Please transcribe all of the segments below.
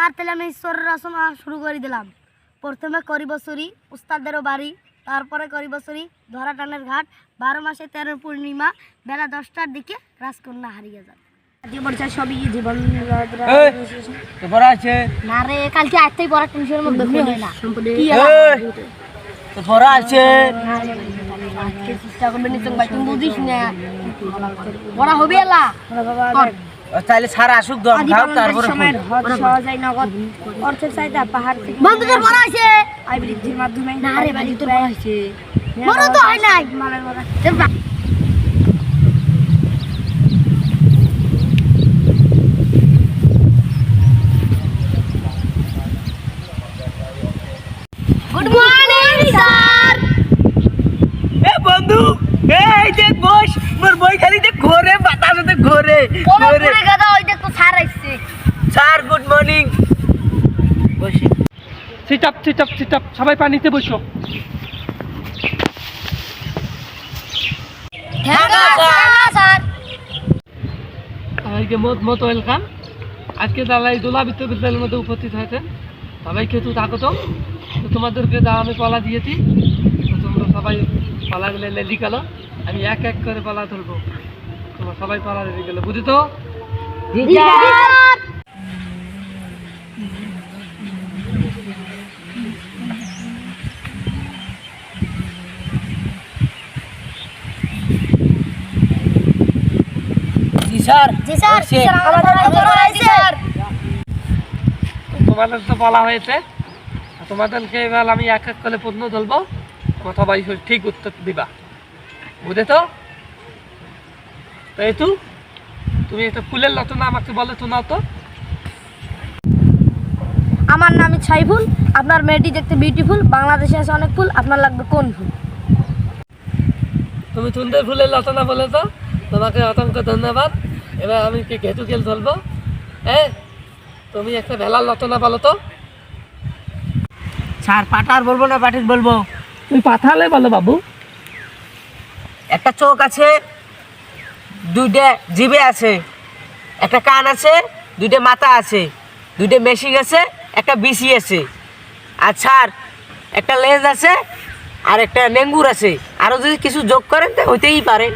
Sir তাহলে আমি ঈশ্বরের রচনা শুরু করে দিলাম প্রথমে করি বছরই উস্তাদেরও বাড়ি তারপরে করি বছরই ধরা টানের ঘাট বারো মাসে তেরো পূর্ণিমা বেলা দশটার দিকে রাজকন্যা হারিয়ে যান জীবন চাই সবই জীবন তোর আছে না রে কালকে আজটাই পড়া টেনশনের মধ্যে হয় না কি আছে চেষ্টা করবে নিতং ভাই তুমি বুঝিস না পড়া হবে এলা তাহলে সারা আসুক দম খাও তারপরে বন্ধুদের পড়া আছে আই বৃদ্ধির মাধ্যমে না রে ভাই তোর পড়া হয়েছে। বড় তো হয় নাই। গুড মর্নিং বন্ধু এই দেখ বস মোর বই খালি দেখ ঘোরে ঘোরে। গেদা ওই দেখ স্যার আইছে। স্যার গুড মর্নিং বসে। Sit up sit up sit up সবাই পানিতে বসো। সবাইকে মত মত ওয়েলকাম। আজকে দালাই দোলা বিশ্ববিদ্যালয়ের মধ্যে উপস্থিত হয়েছেন। সবাইকে তো স্বাগত তো তোমাদেরকে যা আমি পালা দিয়েছি। তো তোমরা সবাই পালাগুলো গেলো আমি এক এক করে পালা ধরবো। তোমরা সবাই পালা রেডি গেলো বুঝি তো? জি স্যার। জি স্যার বসে। আমাদের পড়া আছে স্যার। তোমাদের তো বলা হয়েছে তোমাদেরকে এবার আমি এক এক করে প্রশ্ন ধরবো। তোমরা সবাই ঠিক উত্তর দিবা। বুঝে তো? তো তুমি একটা ফুলের রচনা আমাকে বলে শোনাও তো। আমার নাম ছাইফুল আপনার মেয়েটি দেখতে বিউটিফুল বাংলাদেশে আছে অনেক ফুল আপনার লাগবে কোন ফুল? তুমি সুন্দর ফুলের রচনা বলে তো তোমাকে অসংখ্য ধন্যবাদ। এবার আমি কি ঘেটু খেল ধরবো? হ্যাঁ তুমি একটা ভেলার রচনা বলো তো। স্যার পাটার বলব না পাটির বলব? তুমি পাঠালে বলো বাবু। একটা চোখ আছে দুইটা জিভে আছে। একটা কান আছে দুইটা মাথা আছে দুইটা মেশিন আছে একটা বিসি আছে। আর স্যার একটা লেজ আছে আর একটা নেঙ্গুর আছে। আরও যদি কিছু যোগ করেন তো হইতেই পারে।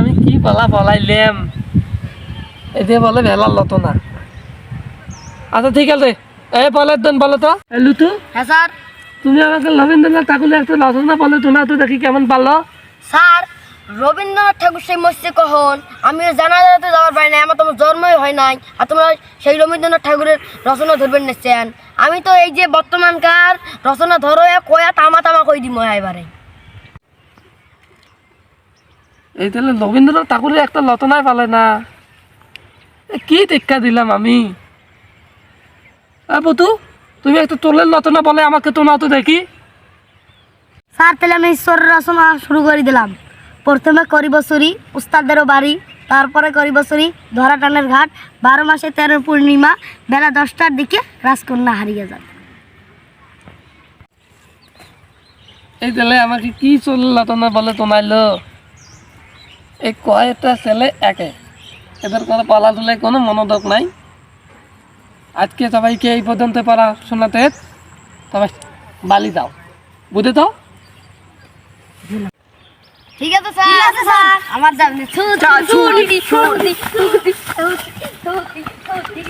আমি কি বলা বলাইলাম? এতে বলে ভেলার রচনা আচ্ছা ঠিক আছে। এ বলের দেন বলো তো। লুতু? হ্যাঁ স্যার। তুমি আমাকে রবীন্দ্রনাথ ঠাকুরের একটা রচনা বলে শোনা তো দেখি কেমন পারল। স্যার রবীন্দ্রনাথ ঠাকুর সেই মসজিদে কখন? আমি জানাজাতে যাওয়ার পারি নাই আমার তোমার জন্মই হয় নাই। আর তোমরা সেই রবীন্দ্রনাথ ঠাকুরের রচনা ধরবেন নিশ্চেন আমি তো এই যে বর্তমানকার রচনা ধরো কয়া তামা তামা কই দিম এবারে। এই তাহলে রবীন্দ্রনাথ ঠাকুরের একটা রচনায় পালে না। এ কি টেক্কা দিলাম আমি? বুতু তুমি একটা তোলের রচনা বলে আমাকে তো না তো দেখি। স্যার তাহলে আমি ঈশ্বরের রচনা শুরু করে দিলাম। প্রথমে করি বছরই উস্তাদেরও বাড়ি তারপরে করি বছরই ধরা টানের ঘাট বারো মাসে তেরো পূর্ণিমা বেলা দশটার দিকে রাজকন্যা হারিয়ে যান এই তাহলে আমাকে কি চলল রচনা বলে তোনাইলো এই কয়টা ছেলে একে? এদের কোনো পালা তুলে কোনো মনোযোগ নাই। আজকে সবাইকে এই পর্যন্ত পড়াশোনাতে সবাই বালি দাও। বুঝে তো? ঠিক আছে স্যার। ঠিক আছে স্যার। আমার যাবেন ছুটি ছুটি ছুটি ছুটি ছুটি ছুটি।